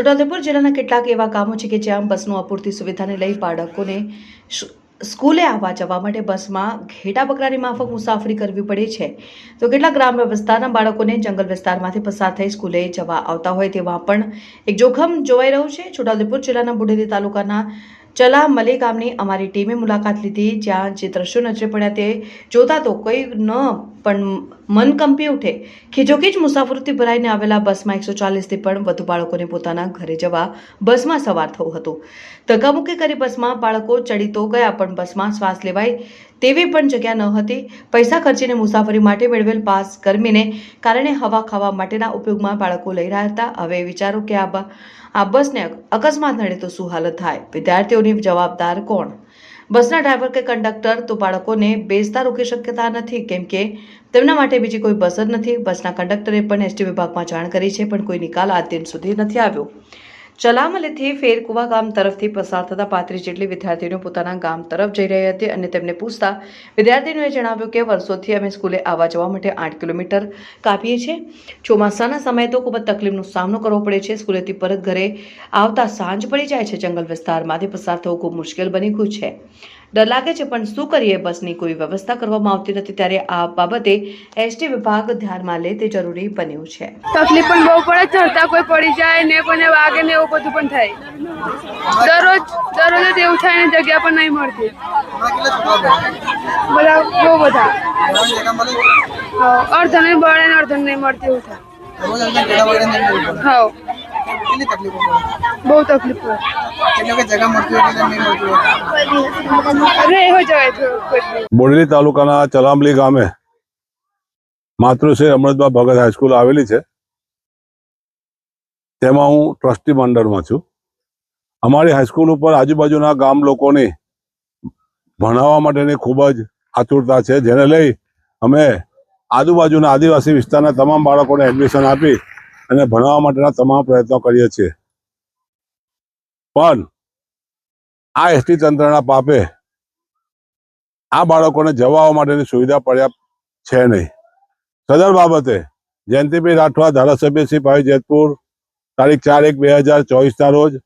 છોટાઉદેપુર જિલ્લાના કેટલાક એવા ગામો છે કે જ્યાં બસનું અપૂરતી સુવિધાને લઈ બાળકોને સ્કૂલે આવવા જવા માટે બસમાં ઘેટા બકરાની માફક મુસાફરી કરવી પડે છે. તો કેટલાક ગ્રામ્ય વિસ્તારના બાળકોને જંગલ વિસ્તારમાંથી પસાર થઈ સ્કૂલે જવા આવતા હોય તેવા પણ એક જોખમ જોવાઈ રહ્યું છે. છોટાઉદેપુર જિલ્લાના બુઢેલી તાલુકાના ચલા મલે ગામની અમારી ટીમે મુલાકાત લીધી, જ્યાં જે દ્રશ્યો નજરે પડ્યા તે જોતા તો કોઈ ન પણ મન કંપી ઉઠે ખીજોખીજ મુસાફરોથી ભરાઈને આવેલા બસમાં એકસો ચાલીસથી પણ વધુ બાળકોને પોતાના ઘરે જવા બસમાં સવાર થવું હતું. ધક્કામુક્કી કરી બસમાં બાળકો ચડી તો ગયા પણ બસમાં શ્વાસ લેવાય તેવી પણ જગ્યા ન હતી. પૈસા ખર્ચીને મુસાફરી માટે મેળવેલ પાસ ગરમીને કારણે હવા ખાવા માટેના ઉપયોગમાં બાળકો લઈ રહ્યા હતા. હવે વિચારો કે આ બસને અકસ્માત નડે તો શું હાલત થાય? વિદ્યાર્થીઓની જવાબદાર કોણ? બસના ડ્રાઈવર કે કંડક્ટર તો બાળકોને બેસતા રોકી શકતા નથી, કેમ કે તેમના માટે બીજી કોઈ બસ જ નથી. બસના કંડક્ટરે પણ એસટી વિભાગમાં જાણ કરી છે, પણ કોઈ નિકાલ આ દિન સુધી નથી આવ્યો. ચલામલેથી ફેરકુવા ગામ તરફથી પસાર થતા પાંત્રીસ જેટલી વિદ્યાર્થીઓ પોતાના ગામ તરફ જઈ રહી હતી અને તેમને પૂછતા વિદ્યાર્થીનીઓએ જણાવ્યું કે વર્ષોથી અમે સ્કૂલે આવવા જવા માટે આઠ કિલોમીટર કાપીએ છીએ. ચોમાસાના સમયે તો ખૂબ જ તકલીફનો સામનો કરવો પડે છે. સ્કૂલેથી પરત ઘરે આવતા સાંજ પડી જાય છે. જંગલ વિસ્તારમાંથી પસાર થવું ખૂબ મુશ્કેલ બની ગયું છે. ડર લાગે છે પણ શું કરીએ? બસની કોઈ વ્યવસ્થા કરવામાં આવતી નથી ત્યારે આ બાબતે એસટી વિભાગ ધ્યાનમાં લે તે જરૂરી બન્યું છે. તકલીફ પણ બહુ પડે ચડતા કોઈ પડી જાય ને કોઈને વાગે ને એવું બધું પણ થાય. દરરોજ દરરોજ જ એવું થાય ને જગ્યા પણ નહીં મળતી. બધા બહુ બધા. હા, બળે ને નહીં મળતી એવું થાય. હા. બહુ તકલીફ. પડે. બોડેલી તાલુકાના ચલામલી ગામે માતૃશ્રી અમૃતબા ભગત હાઈસ્કૂલ આવેલી છે. તેમાં હું ટ્રસ્ટી મંડળમાં છું. અમારી હાઈસ્કૂલ ઉપર આજુબાજુના ગામ લોકોની ભણાવવા માટેની ખૂબ જ આતુરતા છે. જેને લઈ અમે આજુબાજુના આદિવાસી વિસ્તારના તમામ બાળકોને એડમિશન આપી અને ભણાવવા માટેના તમામ પ્રયત્નો કરીએ છીએ. પણ આ એસટી તંત્રના પાપે આ બાળકોને જવા માટેની સુવિધા પર્યાપ્ત છે નહીં. સદર બાબતે જયંતિભાઈ રાઠવા ધારાસભ્ય શ્રી ભાઈ જેતપુર તારીખ ચાર એક બે હજાર ચોવીસના રોજ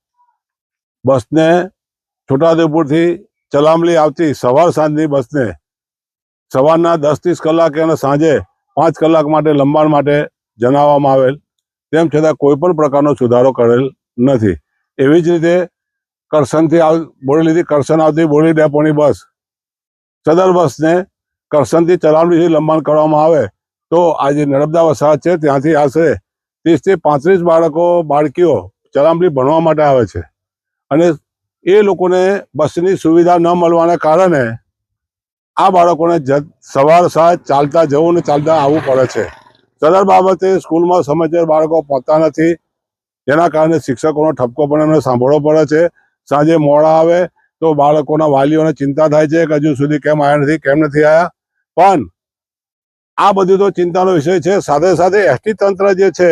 બસને છોટાઉદેપુરથી ચલામલી આવતી સવાર સાંજની બસને સવારના દસ ત્રીસ કલાકે અને સાંજે પાંચ કલાક માટે લંબાણ માટે જણાવવામાં આવેલ તેમ છતાં કોઈ પણ પ્રકારનો સુધારો કરેલ નથી. એવી જ રીતે કરસનથી આવ બોરેલીથી કરસન આવતી બોરેલી ડેપોની બસ. સદર બસને કરસનથી ચલાવણીથી લંબાણ કરવામાં આવે તો આ જે નર્મદા વસાહત છે ત્યાંથી આશરે ત્રીસથી પાંત્રીસ બાળકો, બાળકીઓ ચલામલી ભણવા માટે આવે છે. અને એ લોકોને બસની સુવિધા ન મળવાના કારણે આ બાળકોને જ- સવાર સાંજ ચાલતા જવું ને ચાલતા આવવું પડે છે. સદર બાબતે સ્કૂલમાં સમયસર બાળકો પહોંચતા નથી. જેના કારણે શિક્ષકોનો ઠપકો પણ એમને સાંભળવો પડે છે. સાંજે મોડા આવે તો બાળકોના વાલીઓને ચિંતા થાય છે કે હજુ સુધી કેમ આવ્યા નથી, કેમ નથી આવ્યા પણ આ બધું તો ચિંતાનો વિષય છે. સાથે સાથે એસટી તંત્ર જે છે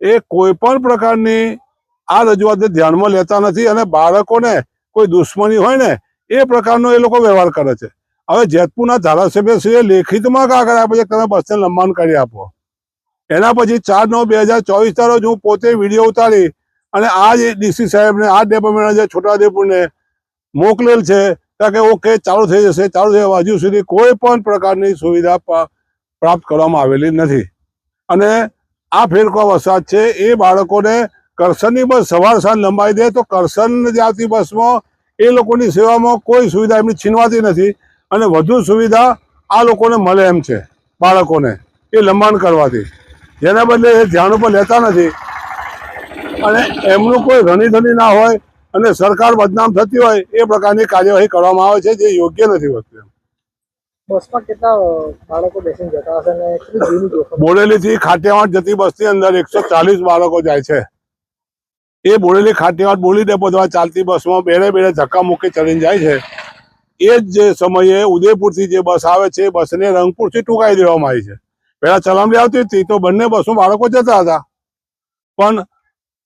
એ કોઈ પણ પ્રકારની આ રજૂઆતને ધ્યાનમાં લેતા નથી અને બાળકોને કોઈ દુશ્મની હોય ને એ પ્રકારનો એ લોકો વ્યવહાર કરે છે. હવે જેતપુરના ધારાસભ્યશ્રીએ લેખિતમાં કાગળ આપે છે તમે બસને લંબાણ કરી આપો એના પછી ચાર નવ બે હજાર ચોવીસના રોજ હું પોતે વીડિયો ઉતારી અને આ જે ડીસી સાહેબને, આ ડેપો મેનેજર છોટાઉદેપુરને મોકલેલ છે, કે ઓકે, ચાલુ થઈ જશે, ચાલુ થઈ. હજુ સુધી કોઈ પણ પ્રકારની સુવિધા પ્રાપ્ત કરવામાં આવેલી નથી અને આ ફેરકો વરસાદ છે, એ બાળકોને કરસનની બસ સવાર સાંજ લંબાઈ દે તો કરસન જે આવતી બસમાં એ લોકોની સેવામાં કોઈ સુવિધા એમની છીનવાતી નથી અને વધુ સુવિધા આ લોકોને મળે એમ છે બાળકોને એ લંબાણ કરવાથી. જેના બદલે એ ધ્યાન ઉપર લેતા નથી. અને એમનું કોઈ રણીધણી ના હોય અને સરકાર બદનામ થતી હોય એ પ્રકારની કાર્યવાહી કરવામાં આવે છે જે યોગ્ય નથી હોતું. બસમાં કેટલા બાળકો બેસીને જતા હશે અને કેટલી જૂની જોખમ બોડેલીથી ખાટિયાવાડ જતી બસની અંદર એકસો ચાલીસ બાળકો જાય છે. એ બોડેલી ખાટિયાવાડ બોલી ડેપો દ્વારા ચાલતી બસમાં બેડે બેડે ધક્કા મૂકી ચડીને જાય છે. એ જ સમયે ઉદયપુરથી જે બસ આવે છે બસને રંગપુરથી ટૂંકાઈ દેવામાં આવી છે. પહેલા ચલામણી આવતી હતી, તો બંને બસો બાળકો જતા હતા. પણ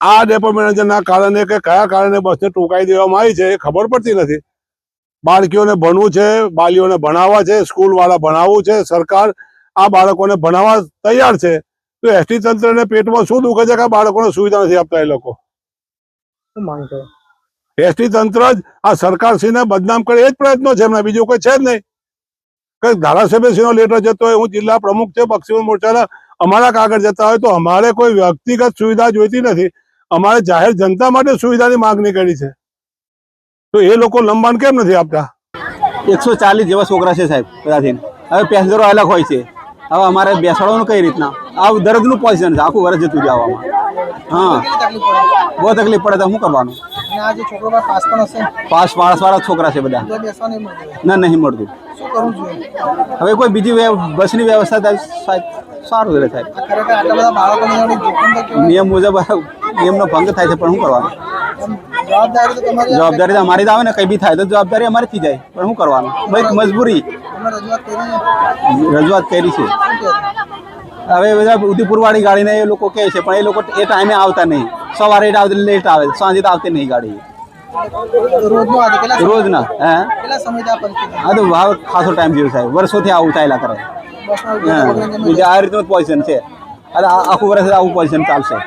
આ ડેપો મેનેજરના કારણે કે કયા કારણે બસને ટૂંકાઈ દેવામાં આવી છે એ ખબર પડતી નથી. બાળકીઓને ભણવું છે, બાલીઓને ભણાવવા છે સ્કૂલ વાળા ભણાવવું છે, સરકાર આ બાળકોને ભણાવવા તૈયાર છે, તો એસટી તંત્રને પેટમાં શું દુખે છે કે બાળકોને સુવિધા નથી આપતા એ લોકો? શું માંગ એસટી તંત્ર જ આ સરકારશ્રીને બદનામ કરે, એ જ પ્રયત્નો છે એમના. બીજું કોઈ છે જ નહીં. કઈ ધારાસભ્યશ્રીનો લેટર જતો હોય, હું જિલ્લા પ્રમુખ છે પક્ષી મોરચાના, અમારા કાગળ જતા હોય તો અમારે કોઈ વ્યક્તિગત સુવિધા જોઈતી નથી. અમારે જાહેર જનતા માટે સુવિધાની માંગણી કરી છે. તો એ લોકો લંબાણ કેમ નથી આપતા? એકસો ચાલીસ જેવા છોકરા છે સાહેબ બધાથી હવે પેસેન્જરો અલગ હોય છે. હવે અમારે બેસાડવાનું કઈ રીતના? આ દર્દનું પોઝિશન છે, આખું વર્ષ જતું જવામાં હા. બહુ તકલીફ પડે તો શું કરવાનું? છોકરો પાસ પણ હશે. પાસ વાળા છોકરા છે બધા. ના નહીં મળતું. શું કરવું જોઈએ? હવે કોઈ બીજી બસની વ્યવસ્થા થાય સારું રહે તો કેવાય નિયમ મુજબ નિયમનો ભંગ થાય છે પણ શું કરવાનું? જવાબદારી તો તો અમારી જ આવે ને કંઈ બી થાય તો જવાબદારી અમારી થઈ જાય. પણ શું કરવાનું? મજબૂરી. રજૂઆત કરી છે. હવે બધા ઉદયપુરવાળી ગાડીને એ લોકો કહે છે પણ એ લોકો એ ટાઈમે આવતા નહીં. સવારે લેટ આવે. સાંજે તો આવતી નહીં ગાડી. રોજનું હે? હા આ તો ભાવ ખાસો ટાઈમ જેવું સાહેબ વર્ષોથી આવું ચાલ્યા કરે. હા. બીજા આ રીતનું પોઝિશન છે. આખું વર્ષ આવું પોઝિશન ચાલશે.